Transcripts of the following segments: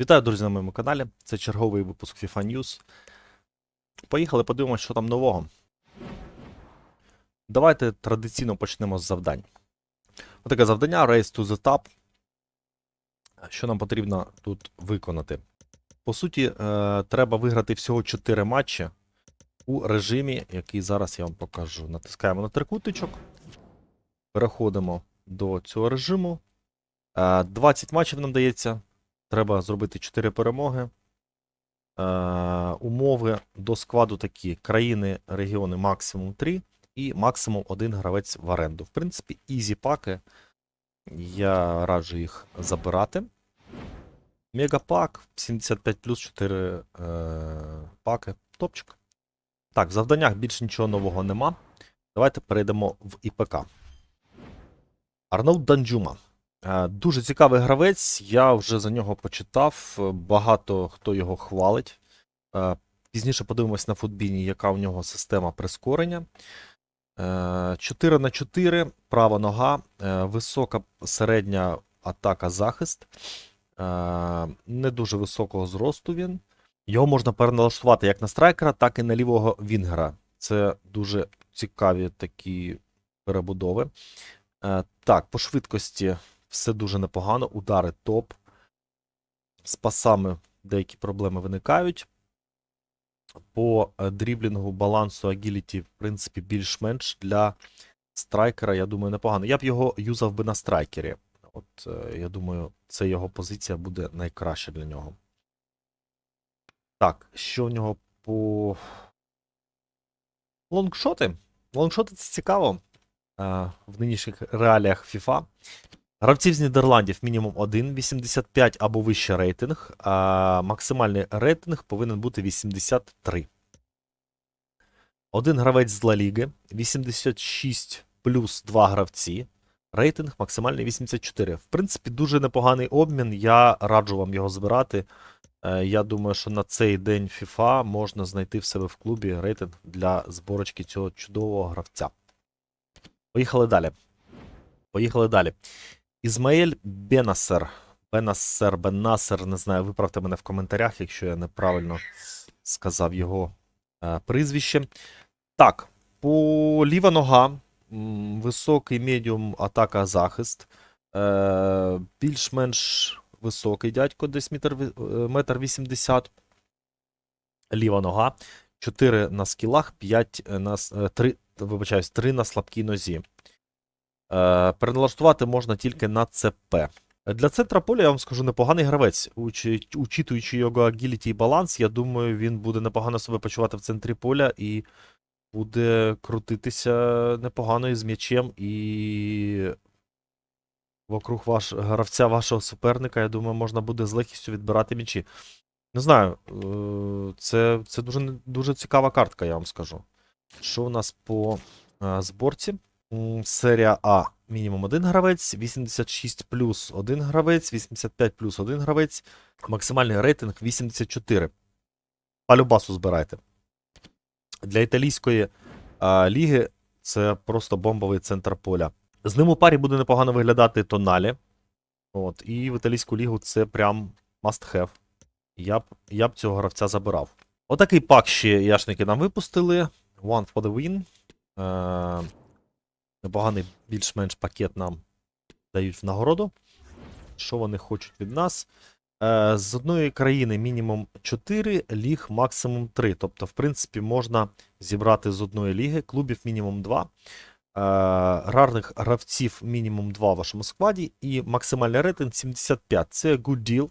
Вітаю, друзі, на моєму каналі. Це черговий випуск FIFA News. Поїхали, подивимося, що там нового. Давайте традиційно почнемо з завдань. Отаке завдання Race to the Top. Що нам потрібно тут виконати? По суті, е, треба виграти всього 4 матчі у режимі, який зараз я вам покажу. Натискаємо на трикутичок. Переходимо до цього режиму. Е, 20 матчів нам дається. Треба зробити 4 перемоги. Е, умови до складу такі: країни, регіони максимум 3 і максимум 1 гравець в оренду. В принципі, ізі паки. Я раджу їх забирати. Мегапак 75 плюс 4 е, паки. Топчик. Так, в завданнях більше нічого нового нема. Давайте перейдемо в ІПК. Арнольд Данджума. Е, Дуже цікавий гравець. Я вже за нього почитав. е, Багато хто його хвалить. Е, Пізніше подивимось на футбіні, яка у нього система прискорення. 4 на 4, права нога, е, висока середня атака захист. Е, Не дуже високого зросту він. Його можна переналаштувати як на страйкера, так і на лівого вінгера. Це дуже цікаві такі перебудови. Е, Так, по швидкості все дуже непогано. Удари топ. З пасами деякі проблеми виникають. По е, дріблінгу, балансу, агіліті, в принципі, більш-менш для страйкера, я думаю, непогано. Я б його юзав би на страйкері. От, е, я думаю, це його позиція буде найкраща для нього. Так, що в нього по. Лонгшоти. Лонгшоти це цікаво е, в нинішніх реаліях FIFA. Гравців з Нідерландів мінімум 1, 85 або вище рейтинг, а максимальний рейтинг повинен бути 83. Один гравець з Ла Ліги, 86 плюс 2 гравці. Рейтинг максимальний 84. В принципі, дуже непоганий обмін. Я раджу вам його збирати. Е, Я думаю, що на цей день FIFA можна знайти в себе в клубі рейтинг для зборочки цього чудового гравця. Поїхали далі. Поїхали далі. Ізмаель Бенасер. Бенасер, Бенасер, не знаю, виправте мене в коментарях, якщо я неправильно сказав його е, прізвище. Так, по ліва нога, високий медіум атака захист. Е, більш-менш високий дядько, десь метр, е, метр 80. Ліва нога. 4 на скілах, 5 на е, 3, вибачаюсь, 3 на слабкій нозі. Е, переналаштувати можна тільки на ЦП. Для центра поля я вам скажу непоганий гравець. Учитуючи його агіліті і баланс, я думаю, він буде непогано себе почувати в центрі поля і буде крутитися непогано із м'ячем і вокруг ваш, гравця вашого суперника, я думаю, можна буде з легкістю відбирати м'ячі. Не знаю, е, це, це дуже, дуже цікава картка, я вам скажу. Що у нас по е, зборці? Серія А мінімум один гравець, 86 плюс один гравець, 85 плюс один гравець, максимальний рейтинг 84. Палюбасу збирайте. Для італійської а, ліги це просто бомбовий центр поля. З ним у парі буде непогано виглядати Тоналі. От, і в італійську лігу це прям must have. Я б, я б цього гравця забирав. Отакий пак ще яшники нам випустили. One for the win. Е, непоганий більш-менш пакет нам дають в нагороду. Що вони хочуть від нас? Е, з одної країни мінімум 4, ліг максимум 3. Тобто, в принципі, можна зібрати з одної ліги, клубів мінімум 2. Е, рарних гравців мінімум 2 в вашому складі, і максимальний рейтинг 75. Це good deal.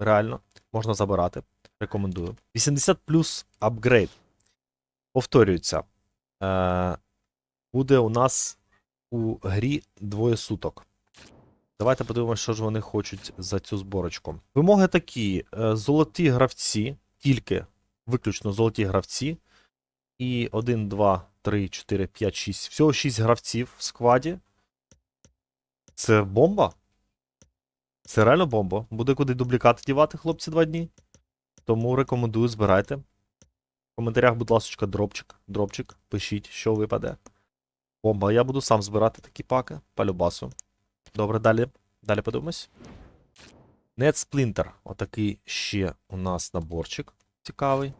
Реально, можна забирати. Рекомендую. 80 плюс апгрейд. Повторюється. Буде у нас у грі двоє суток. Давайте подивимося, що ж вони хочуть за цю зборочку. Вимоги такі: е, золоті гравці, тільки виключно золоті гравці. І 1, 2, 3, 4, 5, 6. Всього 6 гравців в складі. Це бомба. Це реально бомба. Буде куди дублікати дівати, хлопці, два дні. Тому рекомендую, збирайте. В коментарях, будь ласка, дропчик. Дропчик. Пишіть, що випаде. Бомба. Я буду сам збирати такі паки. По любасу. Добре, далі. Далі подивимось. NetSplinter. Отакий ще у нас наборчик цікавий.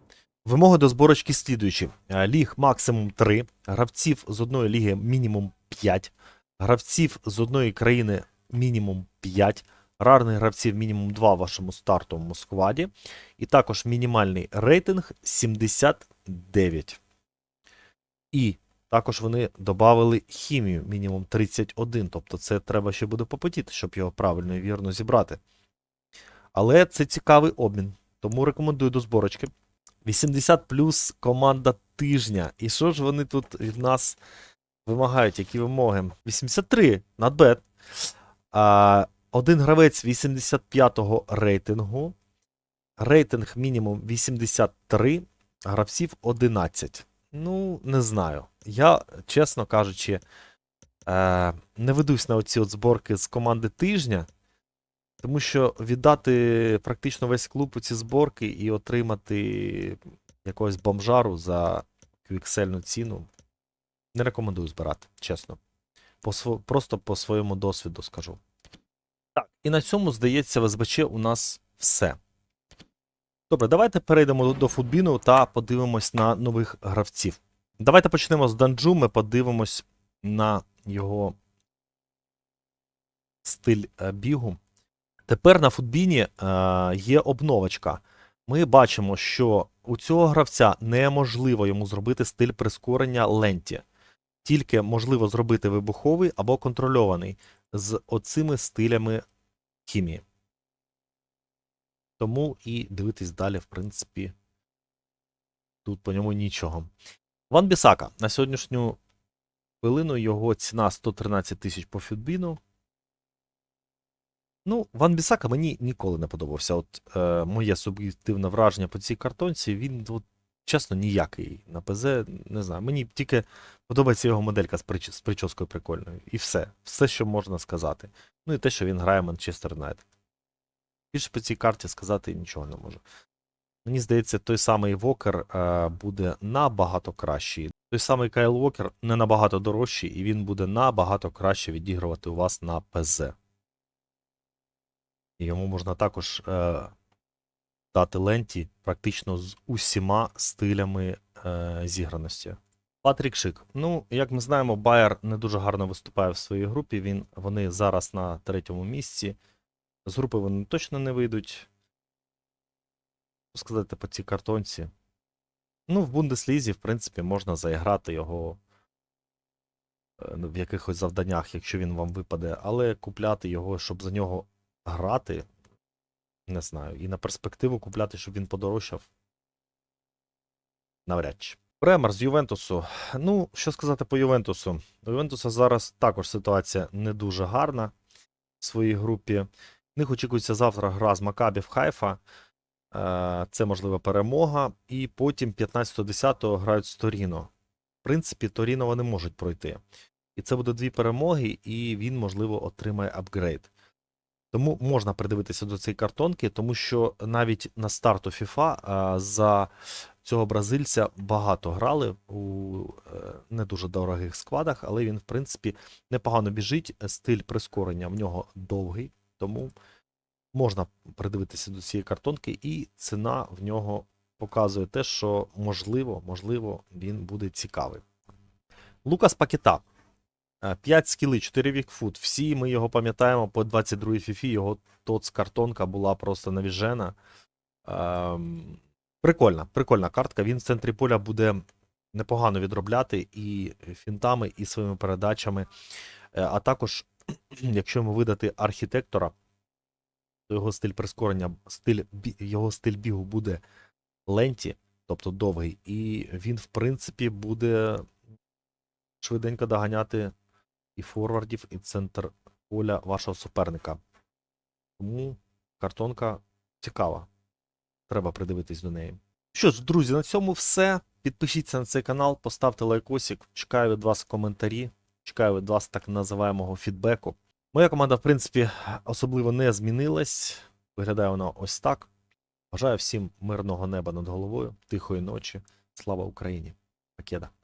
Вимоги до зборочки слідуючі: Е, ліг максимум 3, гравців з одної ліги мінімум 5, гравців з одної країни мінімум 5, рарних гравців мінімум 2 в вашому стартовому складі. І також мінімальний рейтинг 79. І також вони додали хімію мінімум 31. Тобто це треба ще буде попотіти, щоб його правильно і вірно зібрати. Але це цікавий обмін. Тому рекомендую до зборочки. 80 плюс команда тижня. І що ж вони тут від нас вимагають? Які вимоги? 83 not bad. А, один гравець 85-го рейтингу. Рейтинг мінімум 83, гравців 11. Ну, не знаю. Я, чесно кажучи, е, не ведусь на оці от зборки з команди тижня. Тому що віддати практично весь клуб у ці зборки і отримати якогось бомжару за квіксельну ціну не рекомендую збирати, чесно. По, просто по своєму досвіду скажу. Так, і на цьому, здається, в СБЧ у нас все. Добре, давайте перейдемо до- футбіну та подивимось на нових гравців. Давайте почнемо з Данджу. Ми подивимось на його стиль е, бігу. Тепер на футбіні е, є обновочка. Ми бачимо, що у цього гравця неможливо йому зробити стиль прискорення ленті. Тільки можливо зробити вибуховий або контрольований з оцими стилями хімії. Тому і дивитись далі, в принципі, тут по ньому нічого. Ван Бісака. На сьогоднішню хвилину його ціна 113 тисяч по фютбіну. Ну, Ван Бісака мені ніколи не подобався. От е, моє суб'єктивне враження по цій картонці, він, от, чесно, ніякий на ПЗ, не знаю. Мені тільки подобається його моделька з, прич... з прическою прикольною. І все. Все, що можна сказати. Ну і те, що він грає Манчестер Юнайтед. Більше по цій карті сказати нічого не можу. Мені здається, той самий Вокер буде набагато кращий. Той самий Кайл Вокер не набагато дорожчий, і він буде набагато краще відігрувати у вас на ПЗ. Йому можна також е, дати ленті практично з усіма стилями е, зіграності. Патрік Шик. Ну, як ми знаємо, Байер не дуже гарно виступає в своїй групі. Він, вони зараз на третьому місці. З групи вони точно не вийдуть. Що сказати по цій картонці? Ну, в Бундеслізі, в принципі, можна заіграти його е, в якихось завданнях, якщо він вам випаде, але купляти його, щоб за нього грати, не знаю. І на перспективу купляти, щоб він подорожчав. Навряд чи. Бремер з Ювентусу. Ну, що сказати по Ювентусу? У Ювентуса зараз також ситуація не дуже гарна в своїй групі. В них очікується завтра гра з Макабі в Хайфа. Е, Це можлива перемога. І потім 15-10 грають з Торіно. В принципі, Торіно вони можуть пройти. І це буде дві перемоги, і він, можливо, отримає апгрейд. Тому можна придивитися до цієї картонки, тому що навіть на старту FIFA за цього бразильця багато грали у е, не дуже дорогих складах, але він, в принципі, непогано біжить. Стиль прискорення в нього довгий, тому можна придивитися до цієї картонки, і ціна в нього показує те, що можливо, можливо, він буде цікавий. Лукас Пакета. 5 скіли, 4 вікфут. Всі ми його пам'ятаємо по 22 й фіфі. Його тоц картонка була просто навіжена. Ем, прикольна, прикольна картка. Він в центрі поля буде непогано відробляти і фінтами, і своїми передачами. Е, А також, якщо йому видати архітектора, то його стиль прискорення, стиль, його стиль бігу буде ленті, тобто довгий, і він, в принципі, буде швиденько доганяти і форвардів, і центр поля вашого суперника. Тому картонка цікава. Треба придивитись до неї. Що ж, друзі, на цьому все. Підпишіться на цей канал, поставте лайкосик. Чекаю від вас коментарі. Чекаю від вас так називаємого фідбеку. Моя команда, в принципі, особливо не змінилась. Виглядає вона ось так. Бажаю всім мирного неба над головою, тихої ночі. Слава Україні! Покеда!